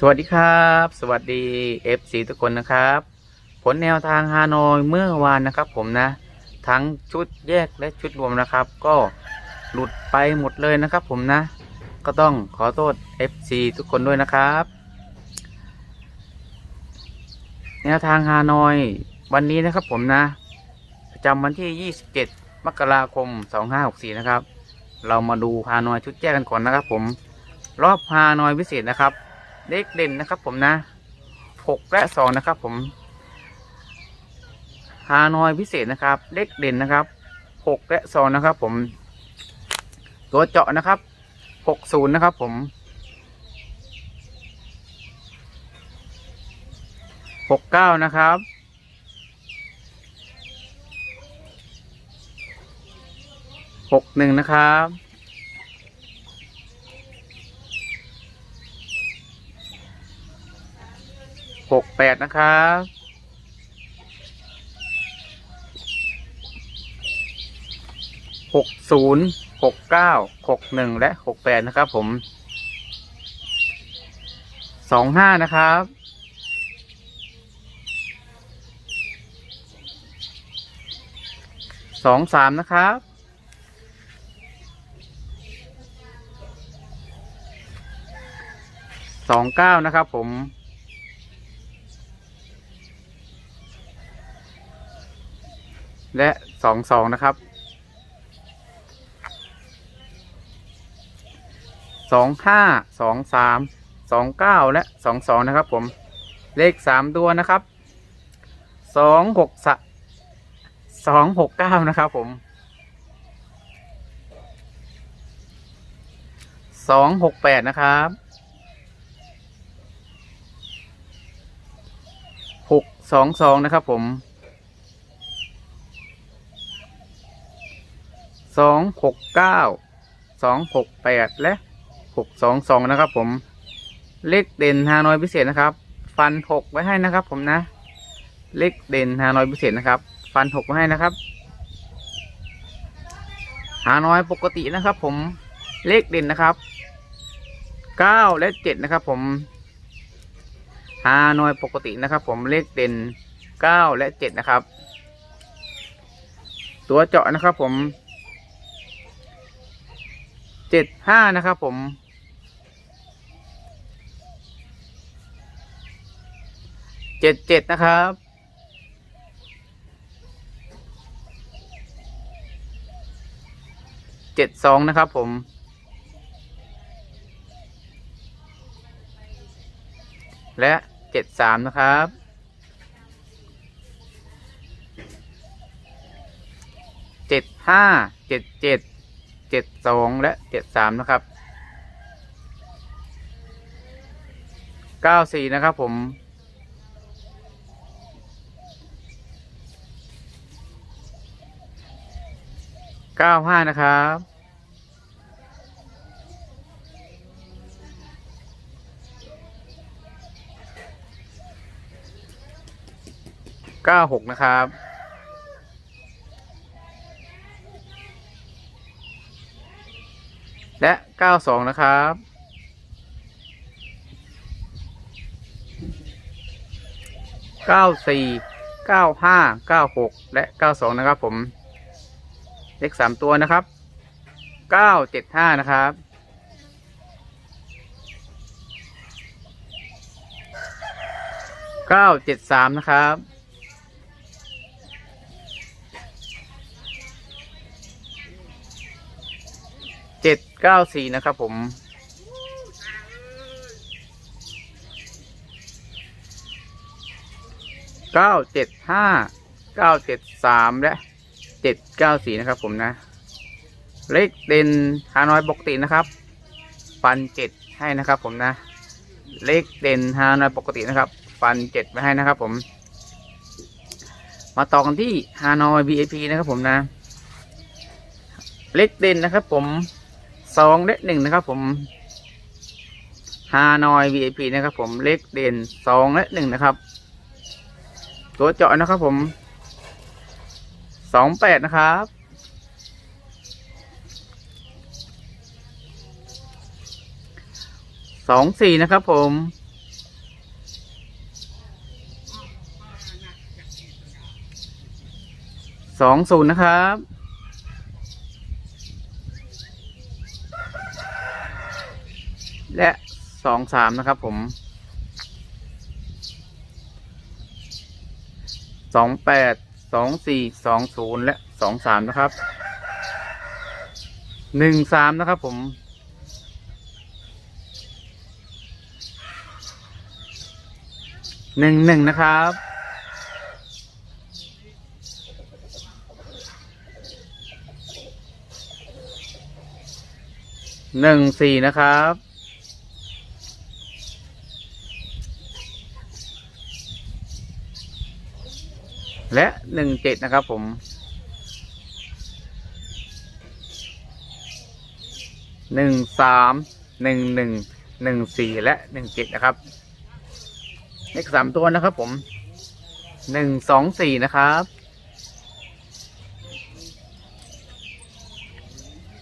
สวัสดีครับ สวัสดี FC ทุกคนนะครับ ผลแนวทางฮานอยเมื่อวานนะครับผมนะ ทั้งชุดแยกและชุดรวมนะครับ ก็หลุดไปหมดเลยนะครับผมนะ ก็ต้องขอโทษ FC ทุกคนด้วยนะครับ แนวทางฮานอยวันนี้นะครับผมนะประจำวันที่ 27 มกราคม 2564 นะครับ เรามาดูฮานอยชุดแยกกันก่อนนะครับผม รอบฮานอยพิเศษนะครับ เลขเด่นนะครับ ผมนะหกและสองนะครับ ผมฮานอยพิเศษนะครับ เลขเด่นนะครับหกและสองนะครับ ผม ตัวเจาะนะครับหกศูนย์นะครับ ผมหกเก้านะครับหกหนึ่งนะครับ หกแปดนะครับหกศูนย์หกเก้าหกหนึ่งและหกแปดนะครับผมสองห้านะครับสองสามนะครับสองเก้านะครับผม และสองสองนะครับสองห้าสองสามสองเก้าและสองสองนะครับ ผมเลขสามตัวนะครับสองหกสสองหกเก้านะครับ ผมสองหกแปดนะครับหกสองสองนะครับผม สองหกเก้าสองหกแปดและหกสองสองนะครับ ผม เลขเด่นฮานอยพิเศษนะครับ ฟันหกไว้ให้นะครับ ผมนะ เลขเด่นฮานอยพิเศษนะครับ ฟันหกไว้ให้นะครับฮานอยปกตินะครับ ผมเลขเด่นนะครับเก้าและเจ็ดนะครับ ผมฮานอยปกตินะครับ ผมเลขเด่นเก้าและเจ็ดนะครับ ตัวเจาะนะครับ ผม เจ็ดห้านะครับผม เจ็ดเจ็ดนะครับ เจ็ดสองนะครับผม และเจ็ดสามนะครับเจ็ดห้าเจ็ดเจ็ด เจ็ดสองและเจ็ดสามนะครับเก้าสี่นะครับผมเก้าห้านะครับเก้าหกนะครับ และเก้าสองนะครับเก้าสี่เก้าห้าเก้าหกและเก้าสองนะครับผม เลขสามตัวนะครับเก้าเจ็ดห้านะครับเก้าเจ็ดสามนะครับ เก้าสี่นะครับผม เก้าเจ็ดห้า เก้าเจ็ดสามและเจ็ดเก้าสี่นะครับผมนะ เลขเด่นฮานอยปกตินะครับ ฟันเจ็ดให้นะครับผมนะ เลขเด่นฮานอยปกตินะครับ ฟันเจ็ดไว้ให้นะครับผม มาต่อกันที่ฮานอย VIP นะครับผมนะ เลขเด่นนะครับผม สองเลขหนึ่งนะครับ ผมฮานอย VIP นะครับ ผมเลขเด่นสองเละหนึ่งนะครับ ตัวเจาะนะครับ ผมสองแปดนะครับสองสี่นะครับ ผมสองศูนย์นะครับ และสองสามนะครับผมสองแปดสองสี่สองศูนย์และสองสามนะครับหนึ่งสามนะครับผมหนึ่งหนึ่งนะครับหนึ่งสี่นะครับ และหนึ่งเจ็ดนะครับผม หนึ่งสามหนึ่งหนึ่งหนึ่งสี่และหนึ่งเจ็ดนะครับ เลขสามตัวนะครับผมหนึ่งสองสี่นะครับ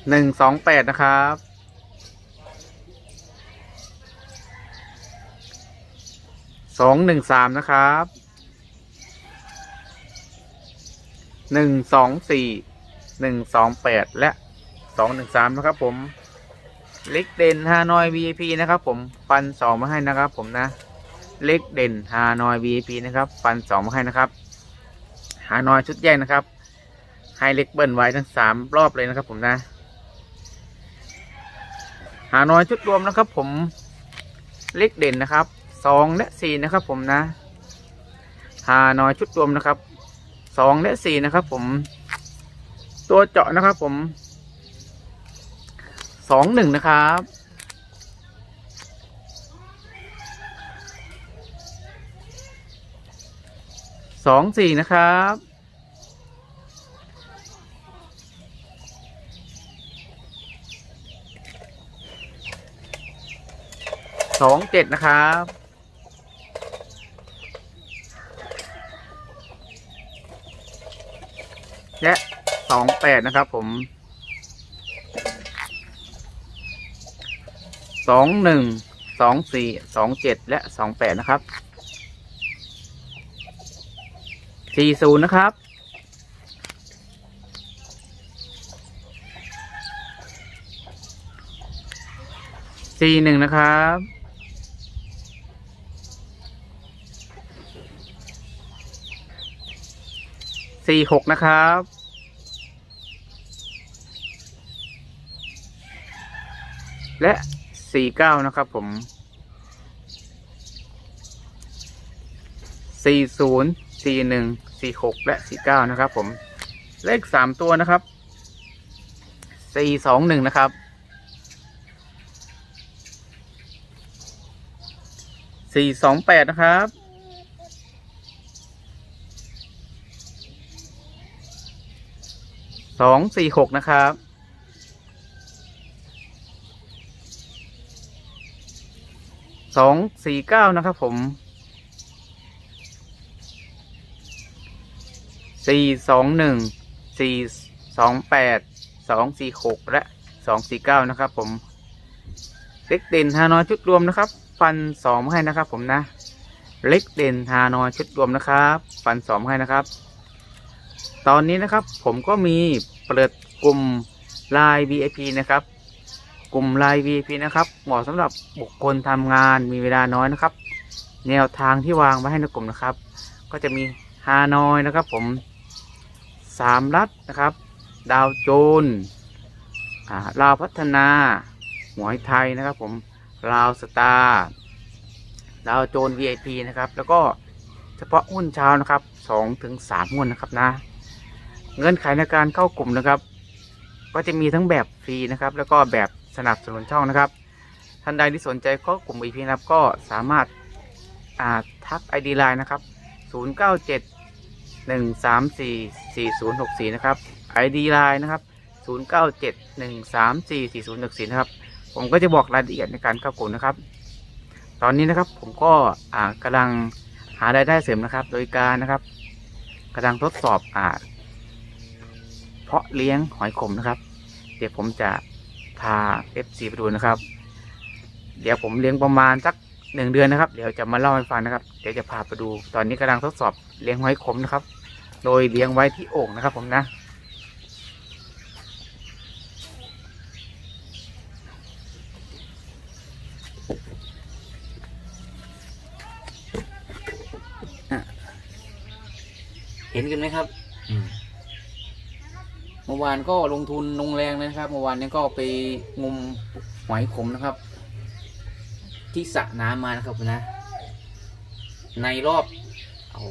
หนึ่งสองแปดนะครับสองหนึ่งสามนะครับ หนึ่งสองสี่หนึ่งสองแปดและสองหนึ่งสามนะครับผมเล็กเด่นฮานอย VIP นะครับผมฟันสองมาให้นะครับ ผมนะ เล็กเด่นฮานอย VIP นะครับฟันสองมาให้นะครับฮานอยชุดแยกนะครับให้เล็กเบิ้ลไว้ทั้งสามรอบเลยนะครับ ผมนะฮานอยชุดรวมนะครับ ผมเล็กเด่นนะครับสองและสี่นะครับ ผมนะฮานอยชุดรวมนะครับ สองและสี่นะครับ ผม ตัวเจาะนะครับ ผมสองหนึ่งนะครับสองสี่นะครับสองเจ็ดนะครับ และสองแปดนะครับ ผมสองหนึ่งสองสี่สองเจ็ดและสองแปดนะครับสี่ศูนย์นะครับสี่หนึ่งนะครับสี่หกนะครับ และสี่เก้านะครับผมสี่ศูนย์สี่หนึ่งสี่หกและสี่เก้านะครับผมเลขสามตัวนะครับสี่สองหนึ่งนะครับสี่สองแปดนะครับสองสี่หกนะครับ สองสี่เก้านะครับผมสี่สองหนึ่งสี่สองแปดสองสี่หกและสองสี่เก้านะครับผมเล็กเด่นฮานอยชุดรวมนะครับ ฟันสองให้นะครับผมนะ เล็กเด่นฮานอยชุดรวมนะครับ ฟันสองให้นะครับ ตอนนี้นะครับผมก็มีเปิดกลุ่ม Line VIP นะครับ กลุ่ม Line VIP นะครับ เหมาะสำหรับบุคคลทำงานมีเวลาน้อยนะครับ แนวทางที่วางไว้ให้ในกลุ่มนะครับ ก็จะมีฮานอยนะครับผมสามรัฐนะครับ ดาวโจนลาวพัฒนาหมวยไทยนะครับผมลาวสตาร์ดาวโจน VIP นะครับ แล้วก็เฉพาะหุ้นเช้านะครับสองถึงสามหุ้นนะครับนะเงื่อนไขในการเข้ากลุ่มนะครับ ก็จะมีทั้งแบบฟรีนะครับ แล้วก็แบบ สนับสนุนช่องนะครับ ท่านใดที่สนใจเข้ากลุ่ม VIP นะครับก็สามารถอ่าทัก ID Line นะครับ 097 134 4064 นะครับ ID Line นะครับ 097 134 4064 นะครับ ผมก็จะบอกรายละเอียดในการเข้ากลุ่มนะครับ ตอนนี้นะครับผมก็อ่ากำลังหารายได้เสริมนะครับ โดยการนะครับกำลังทดสอบอ่าเพาะเลี้ยงหอยขมนะครับ เดี๋ยวผมจะ พา FC ไปดูนะครับ เดี๋ยวผมเลี้ยงประมาณสักหนึ่งเดือนนะครับ เดี๋ยวจะมาเล่าให้ฟังนะครับ เดี๋ยวจะพาไปดู ตอนนี้กำลังทดสอบเลี้ยงหอยขมนะครับ โดยเลี้ยงไว้ที่โอ่งนะครับ ผมนะ เห็นกันไหมครับ เมื่อวานก็ลงทุนลงแรงเลยนะครับ เมื่อวานนี้ก็ไปงมหอยขมนะครับ ที่สระน้ำมานะครับนะ ในรอบโอ้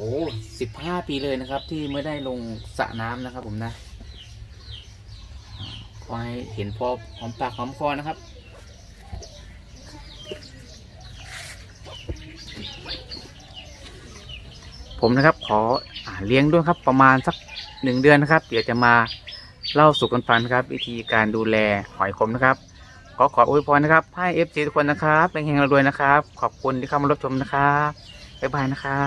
สิบห้าปีเลยนะครับ ที่ไม่ได้ลงสระน้ำนะครับ ผมนะขอให้เห็นพอหอมปากหอมคอนะครับผมนะครับขออเลี้ยงด้วยครับประมาณสักหนึ่งเดือนนะครับ เดี๋ยวจะมา เล่าสู่กันฟังนะครับ วิธีการดูแลหอยขมนะครับขอขออวยพรนะครับให้เอฟซีทุกคนนะครับเป็นแห่งรวยนะครับ ขอบคุณที่เข้ามารับชมนะครับบ๊ายบายนะครับ